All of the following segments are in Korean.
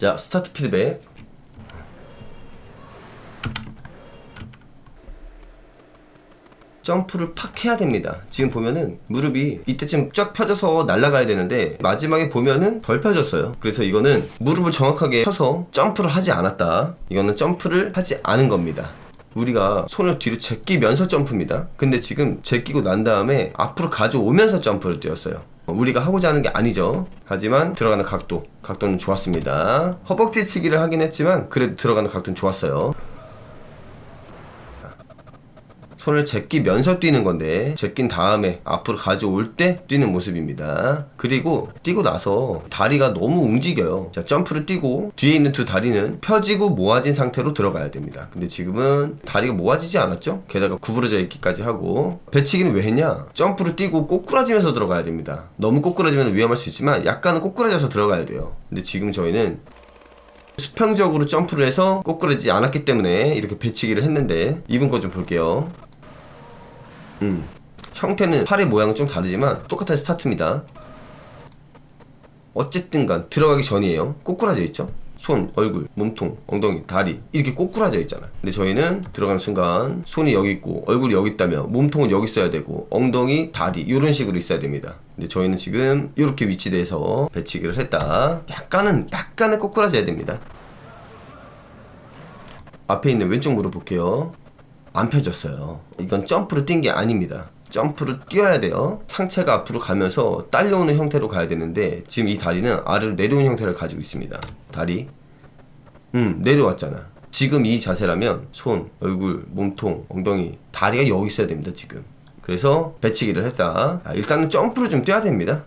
자, 스타트 피드백. 점프를 팍 해야 됩니다. 지금 보면은 무릎이 이때쯤 쫙 펴져서 날아가야 되는데 마지막에 보면은 덜 펴졌어요. 그래서 이거는 무릎을 정확하게 펴서 점프를 하지 않았다. 이거는 점프를 하지 않은 겁니다. 우리가 손을 뒤로 제끼면서 점프입니다. 근데 지금 제끼고 난 다음에 앞으로 가져오면서 점프를 뛰었어요. 우리가 하고자 하는 게 아니죠. 하지만 들어가는 각도, 각도는 좋았습니다. 허벅지 치기를 하긴 했지만 그래도 들어가는 각도는 좋았어요. 손을 제끼면서 뛰는 건데 제낀 다음에 앞으로 가져올 때 뛰는 모습입니다. 그리고 뛰고 나서 다리가 너무 움직여요. 자, 점프를 뛰고 뒤에 있는 두 다리는 펴지고 모아진 상태로 들어가야 됩니다. 근데 지금은 다리가 모아지지 않았죠? 게다가 구부러져 있기까지 하고 배치기는 왜 했냐? 점프를 뛰고 꼬꾸라지면서 들어가야 됩니다. 너무 꼬꾸라지면 위험할 수 있지만 약간은 꼬꾸라져서 들어가야 돼요. 근데 지금 저희는 수평적으로 점프를 해서 꼬꾸라지지 않았기 때문에 이렇게 배치기를 했는데 이분 거좀 볼게요. 음. 형태는 팔의 모양은 좀 다르지만 똑같은 스타트입니다. 어쨌든 간 들어가기 전이에요. 꼬꾸라져 있죠? 손, 얼굴, 몸통, 엉덩이, 다리 이렇게 꼬꾸라져 있잖아. 근데 저희는 들어가는 순간 손이 여기 있고 얼굴이 여기 있다면 몸통은 여기 있어야 되고 엉덩이, 다리 이런 식으로 있어야 됩니다. 근데 저희는 지금 이렇게 위치돼서 배치기를 했다. 약간은 약간은 꼬꾸라져야 됩니다. 앞에 있는 왼쪽 무릎 볼게요. 안 펴졌어요. 이건 점프를 뛴게 아닙니다. 점프를 뛰어야 돼요. 상체가 앞으로 가면서 딸려오는 형태로 가야 되는데 지금 이 다리는 아래로 내려오는 형태를 가지고 있습니다. 다리. 음, 내려왔잖아. 지금 이 자세라면 손, 얼굴, 몸통, 엉덩이, 다리가 여기 있어야 됩니다, 지금. 그래서 배치기를 했다. 아, 일단은 점프를 좀 뛰어야 됩니다.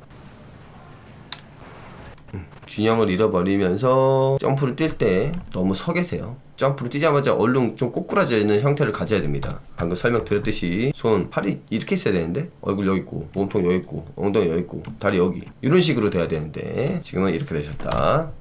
균형을 잃어버리면서 점프를 뛸 때 너무 서 계세요. 점프를 뛰자마자 얼른 좀 꼬꾸라져 있는 형태를 가져야 됩니다. 방금 설명드렸듯이 손, 팔이 이렇게 있어야 되는데 얼굴 여기 있고 몸통 여기 있고 엉덩이 여기 있고 다리 여기 이런 식으로 돼야 되는데 지금은 이렇게 되셨다.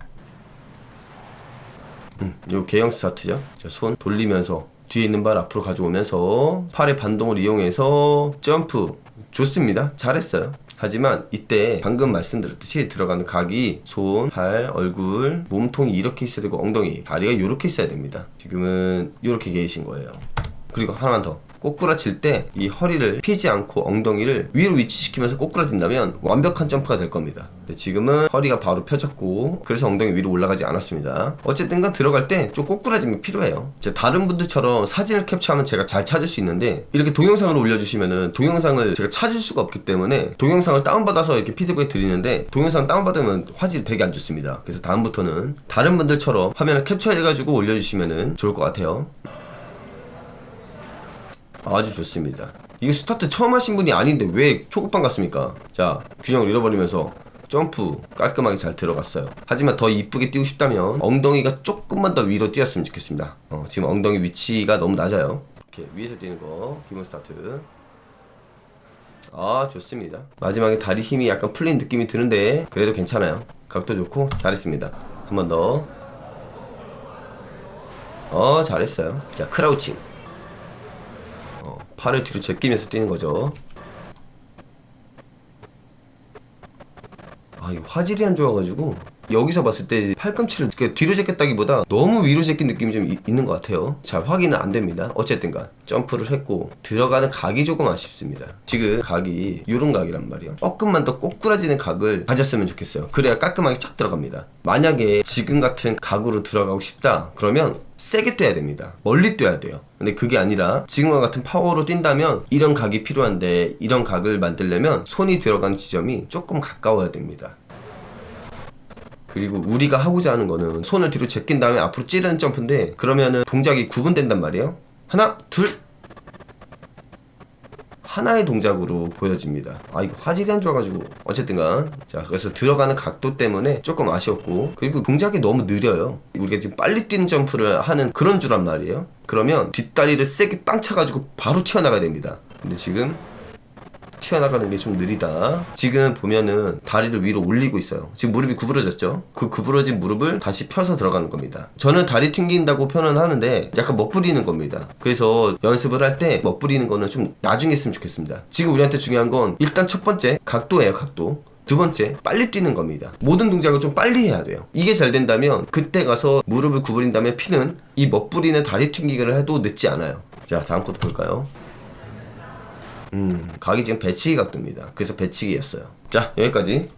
음, 요 개형 스타트죠. 자, 손 돌리면서 뒤에 있는 발 앞으로 가져오면서 팔의 반동을 이용해서 점프 좋습니다. 잘했어요. 하지만 이때 방금 말씀드렸듯이 들어가는 각이 손, 팔, 얼굴, 몸통이 이렇게 있어야 되고 엉덩이, 다리가 이렇게 있어야 됩니다. 지금은 이렇게 계신 거예요. 그리고 하나만 더. 꼬꾸라칠 때 이 허리를 피지 않고 엉덩이를 위로 위치시키면서 꼬꾸라진다면 완벽한 점프가 될 겁니다. 지금은 허리가 바로 펴졌고 그래서 엉덩이 위로 올라가지 않았습니다. 어쨌든간 들어갈 때 좀 꼬꾸라짐이 필요해요. 다른 분들처럼 사진을 캡처하면 제가 잘 찾을 수 있는데 이렇게 동영상으로 올려주시면은 동영상을 제가 찾을 수가 없기 때문에 동영상을 다운받아서 이렇게 피드백 드리는데 동영상 다운받으면 화질이 되게 안 좋습니다. 그래서 다음부터는 다른 분들처럼 화면을 캡처해가지고 올려주시면은 좋을 것 같아요. 아주 좋습니다. 이게 스타트 처음 하신 분이 아닌데 왜 초급반 같습니까? 자, 균형을 잃어버리면서 점프 깔끔하게 잘 들어갔어요. 하지만 더 이쁘게 뛰고 싶다면 엉덩이가 조금만 더 위로 뛰었으면 좋겠습니다. 어, 지금 엉덩이 위치가 너무 낮아요. 이렇게 위에서 뛰는 거 기본 스타트. 아 좋습니다. 마지막에 다리 힘이 약간 풀린 느낌이 드는데 그래도 괜찮아요. 각도 좋고 잘했습니다. 한 번 더. 어 잘했어요. 자 크라우칭. 어, 팔을 뒤로 제끼면서 뛰는 거죠. 아, 이거 화질이 안 좋아가지고 여기서 봤을 때 팔꿈치를 뒤로 제꼈다기보다 너무 위로 제낀 느낌이 좀 이- 있는 것 같아요. 잘 확인은 안 됩니다. 어쨌든간 점프를 했고 들어가는 각이 조금 아쉽습니다. 지금 각이 이런 각이란 말이에요. 조금만 더 꼬꾸라지는 각을 가졌으면 좋겠어요. 그래야 깔끔하게 착 들어갑니다. 만약에 지금 같은 각으로 들어가고 싶다 그러면 세게 뛰어야 됩니다. 멀리 뛰어야 돼요. 근데 그게 아니라 지금과 같은 파워로 뛴다면 이런 각이 필요한데 이런 각을 만들려면 손이 들어간 지점이 조금 가까워야 됩니다. 그리고 우리가 하고자 하는 거는 손을 뒤로 제낀 다음에 앞으로 찌르는 점프인데 그러면은 동작이 구분된단 말이에요. 하나, 둘. 하나의 동작으로 보여집니다. 아 이거 화질이 안 좋아가지고 어쨌든간 자 그래서 들어가는 각도 때문에 조금 아쉬웠고 그리고 동작이 너무 느려요. 우리가 지금 빨리 뛰는 점프를 하는 그런 줄란 말이에요. 그러면 뒷다리를 세게 빵 차가지고 바로 튀어나가야 됩니다. 근데 지금 튀어나가는 게 좀 느리다. 지금 보면은 다리를 위로 올리고 있어요. 지금 무릎이 구부러졌죠? 그 구부러진 무릎을 다시 펴서 들어가는 겁니다. 저는 다리 튕긴다고 표현은 하는데 약간 멋부리는 겁니다. 그래서 연습을 할 때 멋부리는 거는 좀 나중에 했으면 좋겠습니다. 지금 우리한테 중요한 건 일단 첫 번째 각도예요, 각도. 두 번째, 빨리 뛰는 겁니다. 모든 동작을 좀 빨리 해야 돼요. 이게 잘 된다면 그때 가서 무릎을 구부린 다음에 피는 이 멋부리는 다리 튕기기를 해도 늦지 않아요. 자, 다음 것도 볼까요? 음, 각이 지금 배치기 각도입니다. 그래서 배치기였어요. 자, 여기까지.